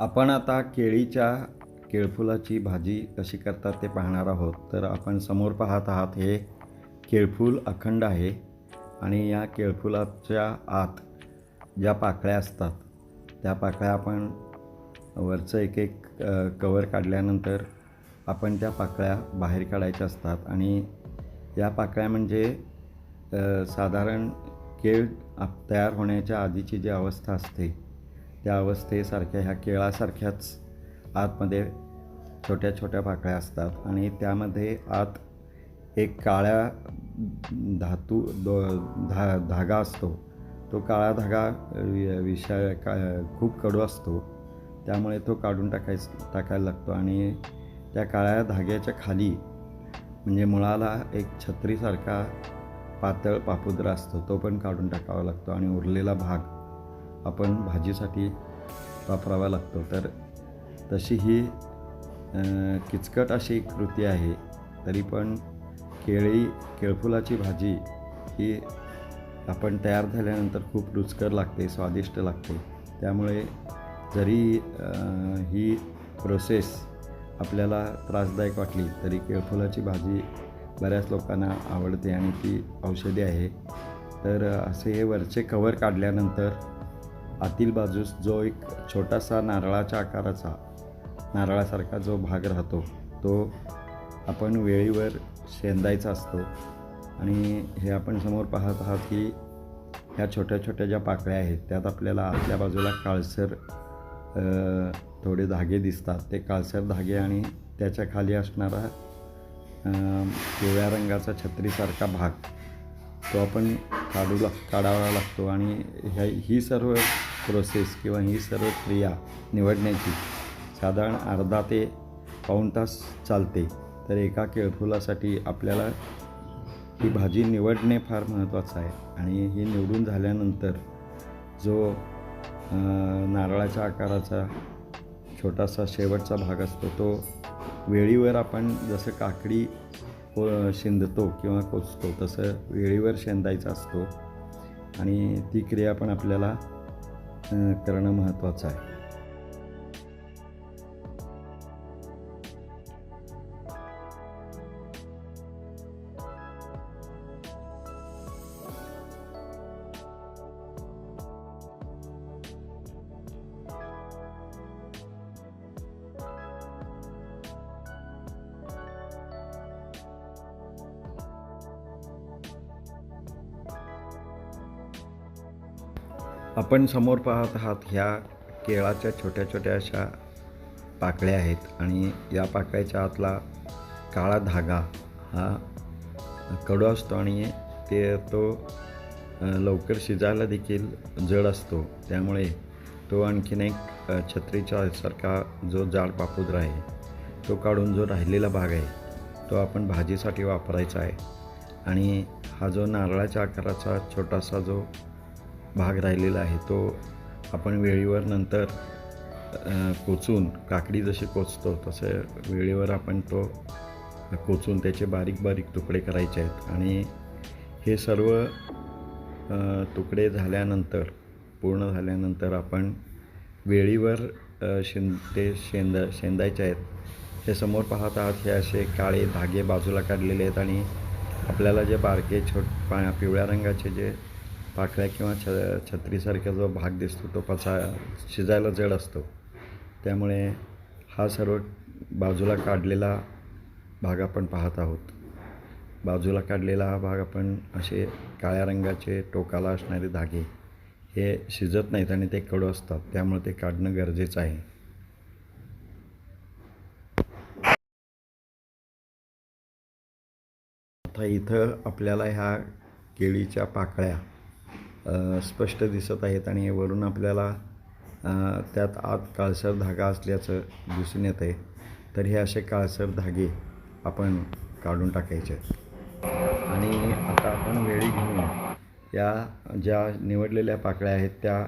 आपण आता केळीच्या केळफुलाची भाजी कशी करतात ते पाहणार आहोत. तर आपण समोर पाहत आहात हे केळफूल अखंड आहे आणि या केळफुलाच्या आत ज्या पाकळ्या असतात त्या पाकळ्या आपण वरचं एक एक कवर काढल्यानंतर आपण त्या पाकळ्या बाहेर काढायच्या असतात. आणि या पाकळ्या म्हणजे साधारण केळ आप तयार होण्याच्या आधीची जी अवस्था असते त्या अवस्थेसारख्या ह्या केळासारख्याच आतमध्ये छोट्या छोट्या पाकळ्या असतात आणि त्यामध्ये आत एक काळ्या धातू दो धा धागा असतो. तो काळा धागा विषय का खूप कडू असतो. त्यामुळे तो काढून टाकायच टाकायला लागतो आणि त्या काळ्या धाग्याच्या खाली म्हणजे मुळाला एक छत्रीसारखा पातळ पापुद्रा असतो तो पण काढून टाकावा लागतो आणि उरलेला भाग आपण भाजीसाठी वापरावा लागतो. तर तशी ही किचकट अशी कृती आहे. तरी पण केळी केळफुलाची भाजी ही आपण तयार झाल्यानंतर खूप रुचकर लागते स्वादिष्ट लागते. त्यामुळे जरी ही प्रोसेस आपल्याला त्रासदायक वाटली तरी केळफुलाची भाजी बऱ्याच लोकांना आवडते आणि ती औषधी आहे. तर असे हे वरचे कवर काढल्यानंतर आतील बाजूस जो एक छोटासा नारळाच्या आकाराचा नारळासारखा जो भाग राहतो तो आपण वेळीवर शेंदायचा असतो. आणि हे आपण समोर पाहत आहात की ह्या छोट्या छोट्या ज्या पाकळ्या आहेत त्यात आपल्याला आतल्या बाजूला काळसर थोडे धागे दिसतात. ते काळसर धागे आणि त्याच्याखाली असणारा पिवळ्या रंगाचा छत्रीसारखा भाग तो आपण काढू लाग काढावा लागतो. आणि ह्या ही सर्व प्रोसेस किंवा ही सर्व क्रिया निवडण्याची साधारण अर्धा ते पाऊण तास चालते. तर एका केळफुलासाठी आपल्याला ही भाजी निवडणे फार महत्त्वाचं आहे. आणि हे निवडून झाल्यानंतर जो नारळाच्या आकाराचा छोटासा शेवटचा भाग असतो तो वेळीवर आपण जसं काकडी को शिंदतो किंवा कोचतो तसं वेळीवर शेंदायचा असतो. आणि ती क्रिया पण आपल्याला करणं महत्त्वाचं आहे. आपण समोर पाहत आहात ह्या केळाच्या छोट्या छोट्या अशा पाकळ्या आहेत आणि या पाकळ्याच्या आतला काळा धागा हा कडू असतो आणि ते तो लवकर शिजायला देखील जड असतो. त्यामुळे तो आणखीन एक छत्रीच्या सारखा जो जाड पापुद्रा आहे तो काढून जो राहिलेला भाग आहे तो आपण भाजीसाठी वापरायचा आहे. आणि हा जो नारळाच्या आकाराचा छोटासा जो भाग राहिलेला आहे तो आपण वेळीवर नंतर कोचून काकडी जशी कोचतो तसं वेळेवर आपण तो कोचून त्याचे बारीक बारीक तुकडे करायचे आहेत. आणि हे सर्व तुकडे झाल्यानंतर पूर्ण झाल्यानंतर आपण वेळीवर शें शेंद ते शेंद शेंदायचे आहेत. हे समोर पाहत आहात हे असे काळे धागे बाजूला काढलेले आहेत आणि आपल्याला जे बारके छोट पा पिवळ्या रंगाचे जे पाकळ्या किंवा छ छत्रीसारखा जो भाग दिसतो तो पचा शिजायला जड असतो. त्यामुळे हा सर्व बाजूला काढलेला भाग आपण पाहत आहोत. बाजूला काढलेला हा भाग आपण असे काळ्या रंगाचे टोकाला असणारे धागे हे शिजत नाहीत आणि ते कडू असतात. त्यामुळे ते काढणं गरजेचं आहे. आता इथं आपल्याला ह्या केळीच्या पाकळ्या स्पष्ट दिसत आहेत आणि वरून आपल्याला त्यात आत काळसर धागा असल्याचं दिसून येत आहे तर हे असे काळसर धागे आपण काढून टाकायचे. आणि आता आपण वेळी घेऊन या ज्या निवडलेल्या पाकळ्या आहेत त्या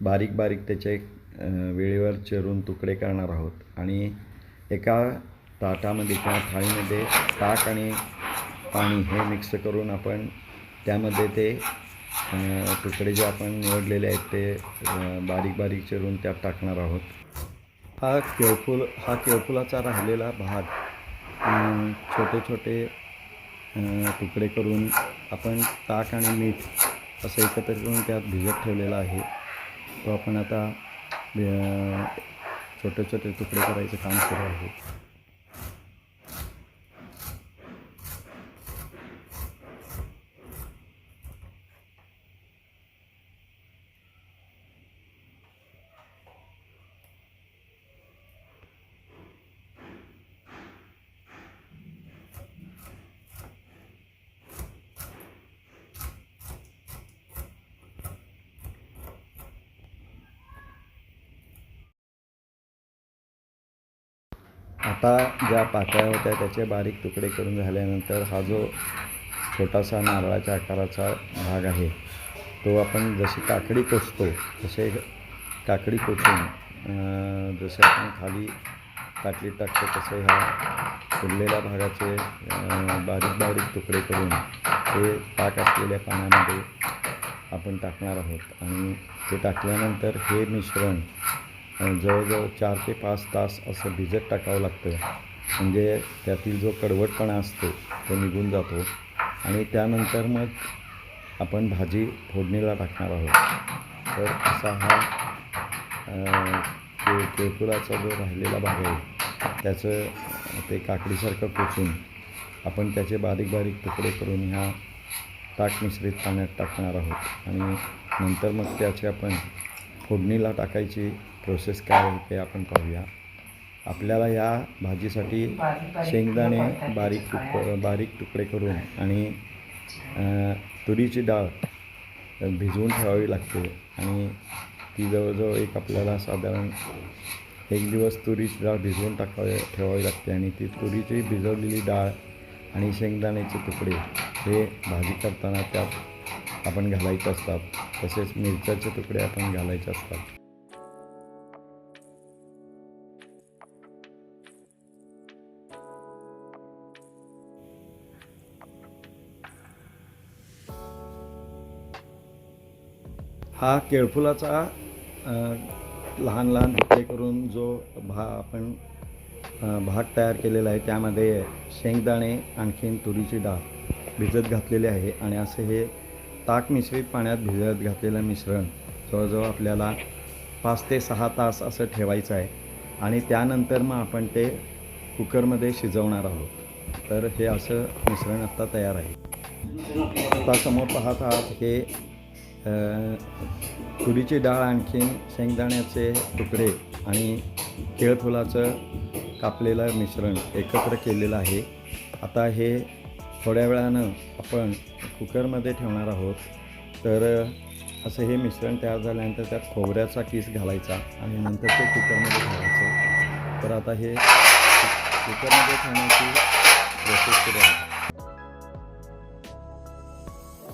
बारीक बारीक त्याचे वेळेवर चिरून तुकडे करणार आहोत. आणि एका ताटामध्ये किंवा थाळीमध्ये ताक आणि पाणी हे मिक्स करून आपण त्यामध्ये ते तुकडे जे आपण निवडलेले आहेत ते बारीक बारीक चिरून त्यात टाकणार आहोत. हा केळफुल हा केळफुलाचा राहिलेला भाग छोटे छोटे तुकडे करून आपण ताक आणि मीठ असं एकत्र करून त्यात भिजत ठेवलेला आहे. तो आपण आता छोटे छोटे तुकडे करायचं काम सुरू आहे. आता ज्या पाकळ्या होत्या त्याचे बारीक तुकडे करून झाल्यानंतर हा जो छोटासा नारळाच्या आकाराचा भाग आहे तो आपण जशी काकडी कोचतो तसे काकडी कोचून जसे आपण खाली काटलीत टाकतो तसे ह्या उरलेल्या भागाचे बारीक बारीक तुकडे करून ते ताक असलेल्या पाण्यामध्ये आपण टाकणार आहोत. आणि ते टाकल्यानंतर हे मिश्रण जवळजवळ चार ते पाच तास असं भिजत टाकावं लागतं. म्हणजे त्यातील जो कडवटपणा असतो तो निघून जातो. आणि त्यानंतर मग आपण भाजी फोडणीला टाकणार आहोत. तर असा हा के केळफुलाचा जो राहिलेला भाग आहे त्याचं ते काकडीसारखं कोचून आपण त्याचे बारीक बारीक तुकडे करून ह्या ताक मिश्रित पाण्यात टाकणार आहोत. आणि नंतर मग त्याचे आपण फोडणीला टाकायची प्रोसेस काय आहे ते आपण पाहूया. आपल्याला या भाजीसाठी शेंगदाणे बारीक तुक बारीक तुकडे करून आणि तुरीची डाळ भिजवून ठेवावी लागते आणि ती जवळजवळ एक आपल्याला साधारण एक दिवस तुरीची डाळ भिजवून टाकावी ठेवावी लागते आणि ती तुरीची भिजवलेली डाळ आणि शेंगदाण्याचे तुकडे हे भाजी करताना त्यात आपण घालायचे असतात. तसेच मिरच्याचे तुकडे आपण घालायचे असतात. हा केळफुलाचा लहान लहान तुकडे करून जो भा आपण भाग तयार केलेला आहे त्यामध्ये शेंगदाणे आणखीन तुरीची डाळ भिजत घातलेले आहे आणि असे हे ताक मिश्रित पाण्यात भिजत घातलेलं मिश्रण जवळजवळ आपल्याला पाच ते सहा तास असं ठेवायचं आहे. आणि त्यानंतर मग आपण ते कुकरमध्ये शिजवणार आहोत. तर हे असं मिश्रण आत्ता तयार आहे. आता समोर पाहत आहात हे तुरीची डाळ आणखीन शेंगदाण्याचे तुकडे आणि केळफुलाचं कापलेलं मिश्रण एकत्र केलेलं आहे. आता हे थोड्या वेळानं आपण कुकरमध्ये ठेवणार आहोत. तर असं हे मिश्रण तयार झाल्यानंतर त्यात खोबऱ्याचा किस घालायचा आणि नंतर ते कुकरमध्ये ठेवायचं. तर आता हे कुकरमध्ये ठेवण्याची प्रोसेस सुरू आहे.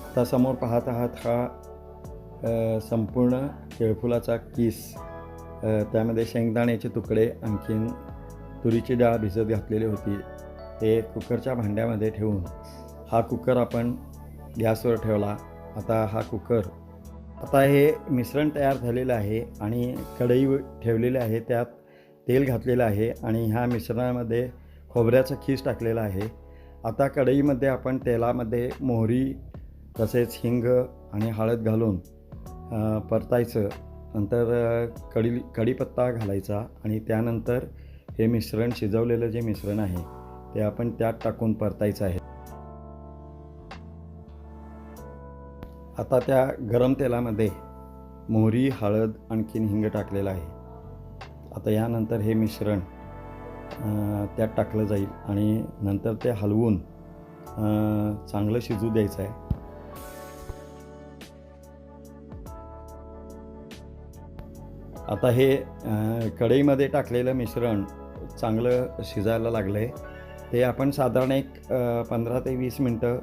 आता समोर पाहत आहात हा संपूर्ण केळफुलाचा किस. त्यामध्ये शेंगदाण्याचे तुकडे आणखीन तुरीची डाळ भिजत घातलेली होती. ते कुकरच्या भांड्यामध्ये ठेवून हा कुकर आपण गॅसवर ठेवला. आता हा कुकर आता हे मिश्रण तयार झालेलं आहे आणि कढई ठेवलेली आहे त्यात तेल घातलेलं आहे आणि ह्या मिश्रणामध्ये खोबऱ्याचा खीस टाकलेला आहे. आता कढईमध्ये आपण तेलामध्ये मोहरी तसेच हिंग आणि हळद घालून परतायचं. नंतर कडी कढीपत्ता घालायचा आणि त्यानंतर हे मिश्रण शिजवलेलं जे मिश्रण आहे ते आपण त्यात टाकून परतायचं आहे. आता त्या गरम तेलामध्ये मोहरी हळद आणखीन हिंग टाकलेलं आहे. आता यानंतर हे मिश्रण त्यात टाकलं जाईल आणि नंतर ते हलवून चांगलं शिजू द्यायचं आहे. आता हे कढईमध्ये टाकलेलं मिश्रण चांगलं शिजायला लागलं आहे ते आपण साधारण एक पंधरा ते वीस मिनटं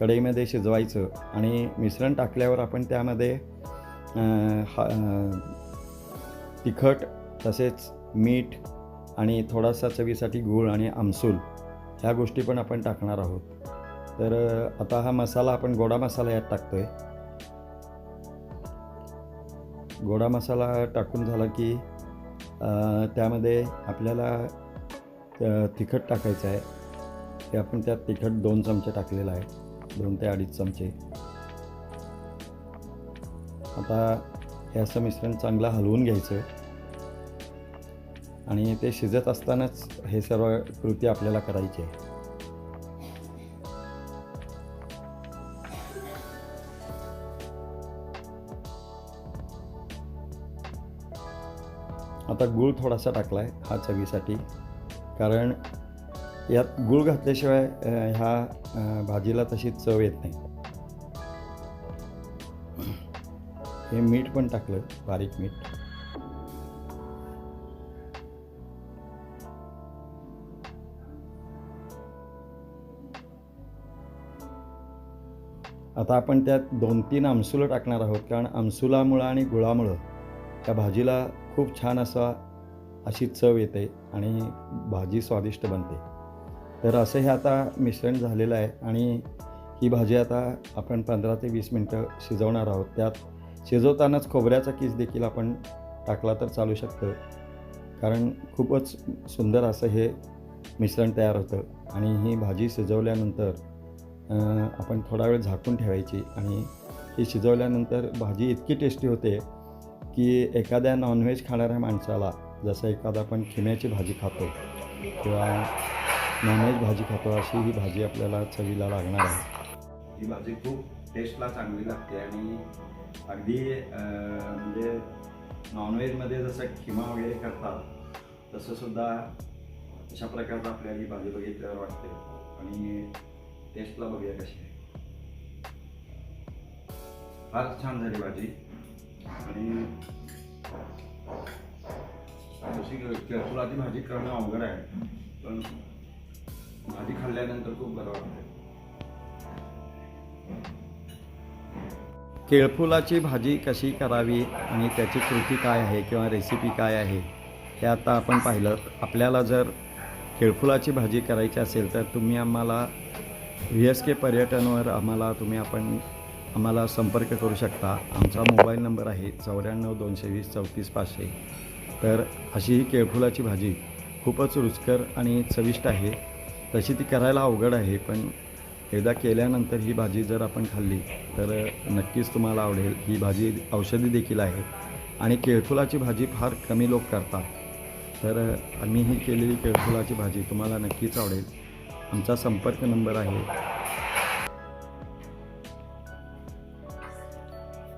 कढईमध्ये शिजवायचं आणि मिश्रण टाकल्यावर आपण त्यामध्ये हा तिखट तसेच मीठ आणि थोडासा चवीसाठी गूळ आणि आमसूल ह्या गोष्टी पण आपण टाकणार आहोत. तर आता हा मसाला आपण गोडा मसाला यात टाकतो आहे गोडा मसाला टाकून झाला की त्यामध्ये आपल्याला तिखट टाकायचं आहे. ते आपण त्यात तिखट दोन चमचे टाकलेलं आहे. दोन ते अडीच चमचे. आता हे असं मिश्रण चांगलं हलवून घ्यायचं. आणि ते शिजत असतानाच हे सर्व कृती आपल्याला करायची आहे. आता गूळ थोडासा टाकला आहे हा चवीसाठी. कारण यात गूळ घातल्याशिवाय ह्या भाजीला तशी चव येत नाही. हे मीठ पण टाकलं बारीक मीठ. आता आपण त्यात दोन तीन आमसुलं टाकणार आहोत कारण आमसुलामुळं आणि गुळामुळं त्या भाजीला खूप छान असा अशी चव येते आणि भाजी स्वादिष्ट बनते. तर असं हे आता मिश्रण झालेलं आहे आणि ही भाजी आता आपण पंधरा ते वीस मिनटं शिजवणार आहोत. त्यात शिजवतानाच खोबऱ्याचा किस देखील आपण टाकला तर चालू शकतं. कारण खूपच सुंदर असं हे मिश्रण तयार होतं आणि ही भाजी शिजवल्यानंतर आपण थोडा वेळ झाकून ठेवायची आणि ही शिजवल्यानंतर भाजी इतकी टेस्टी होते की एखाद्या नॉनव्हेज खाणाऱ्या माणसाला जसं एखादा आपण खिम्याची भाजी खातो किंवा नॉनव्हेज भाजी खातो अशी ही भाजी आपल्याला चवीला लागणार आहे. ही भाजी खूप टेस्टला चांगली लागते आणि अगदी म्हणजे नॉनव्हेजमध्ये जसं खिमा वगैरे करतात तसं सुद्धा अशा प्रकारचं आपल्याला ही भाजी बघितल्यावर वाटते. आणि टेस्टला बघूया कशी आहे. फार छान झाली भाजी. आणि तशी केळफुलाची भाजी करणं अवघड आहे. पण भाजी खाल्ल्यानंतर खूप बरं वाटतं केळफुलाची भाजी कशी करावी आणि त्याची कृती काय आहे किंवा रेसिपी काय आहे हे आता आपण पाहिलं. आपल्याला जर केळफुलाची भाजी करायची असेल तर तुम्ही आम्हाला व्ही एस के पर्यटनवर आम्हाला तुम्ही आपण आम्हाला संपर्क करू शकता. आमचा मोबाईल नंबर आहे चौऱ्याण्णव दोनशे वीस चौतीस पाचशे. तर अशी ही केळफुलाची भाजी खूपच रुचकर आणि चविष्ट आहे. तशी ती करायला अवघड आहे पण एकदा केल्यानंतर ही भाजी जर आपण खाल्ली तर नक्कीच तुम्हाला आवडेल. ही भाजी औषधी देखील आहे आणि केळफुलाची भाजी फार कमी लोक करतात. तर आम्ही ही केलेली केळफुलाची भाजी तुम्हाला नक्कीच आवडेल. आमचा संपर्क नंबर आहे